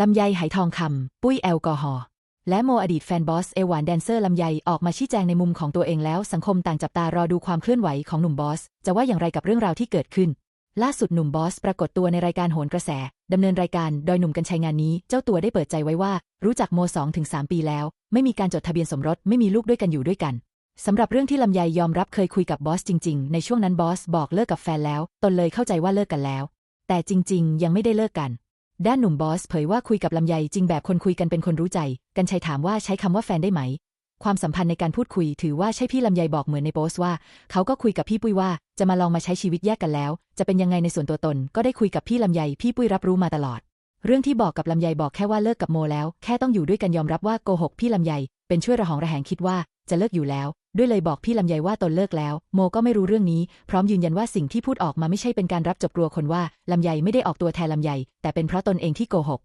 ลำไยไหทองคำ ปุ้ยแอลกอฮอล์และโมอดีตแฟนบอส เอวานแดนเซอร์ลำไยออกมาชี้แจงในมุมของตัวเองแล้ว สังคมต่างจับตารอดูความเคลื่อนไหวของหนุ่มบอส จะว่าอย่างไรกับเรื่องราวที่เกิดขึ้น ล่าสุดหนุ่มบอส ปรากฏตัวในรายการโหนกระแสดำเนินรายการโดยหนุ่มกัญชัยงานนี้ เจ้าตัวได้เปิดใจไว้ว่า รู้จักโม2ถึง3ปีแล้ว ไม่มีการจดทะเบียนสมรสไม่มีลูกด้วยกันอยู่ด้วยกันสำหรับเรื่องที่ลำไยยอมรับเคยคุยกับบอสจริง ๆ ในช่วงนั้นบอสบอกเลิกกับแฟนแล้ว ตนเลยเข้าใจว่าเลิกกันแล้ว แต่จริง ๆ ยังไม่ได้เลิกกัน ด้านหนุ่มบอสเผยว่าคุยกับลำไยจริงแบบคนคุยกันเป็นคนรู้ใจ กัญชัยถามว่าใช้คำว่าแฟนได้ไหม ความสัมพันธ์ในการพูดคุยถือว่าใช่พี่ลำไยบอกเหมือนในโพสต์ว่า เขาก็คุยกับพี่ปุ้ยว่าจะมาลองมาใช้ชีวิตแยกกันแล้ว จะเป็นยังไงในส่วนตัวตน ก็ได้คุยกับพี่ลำไยพี่ปุ้ยรับรู้มาตลอด เรื่องที่บอกกับลำไยบอกแค่ว่าเลิกกับโมแล้ว แค่ต้องอยู่ด้วยกันยอมรับว่าโกหกพี่ลำไยเป็นช่วยระหองระแหงคิดว่าจะเลิกอยู่แล้ว ด้วยเลยบอกพี่ลำไยว่าตนเลิกแล้ว โมก็ไม่รู้เรื่องนี้ พร้อมยืนยันว่าสิ่งที่พูดออกมาไม่ใช่เป็นการรับจบกลัวคนว่าลำไยไม่ได้ออกตัวแทนลำไย แต่เป็นเพราะตนเองที่โกหก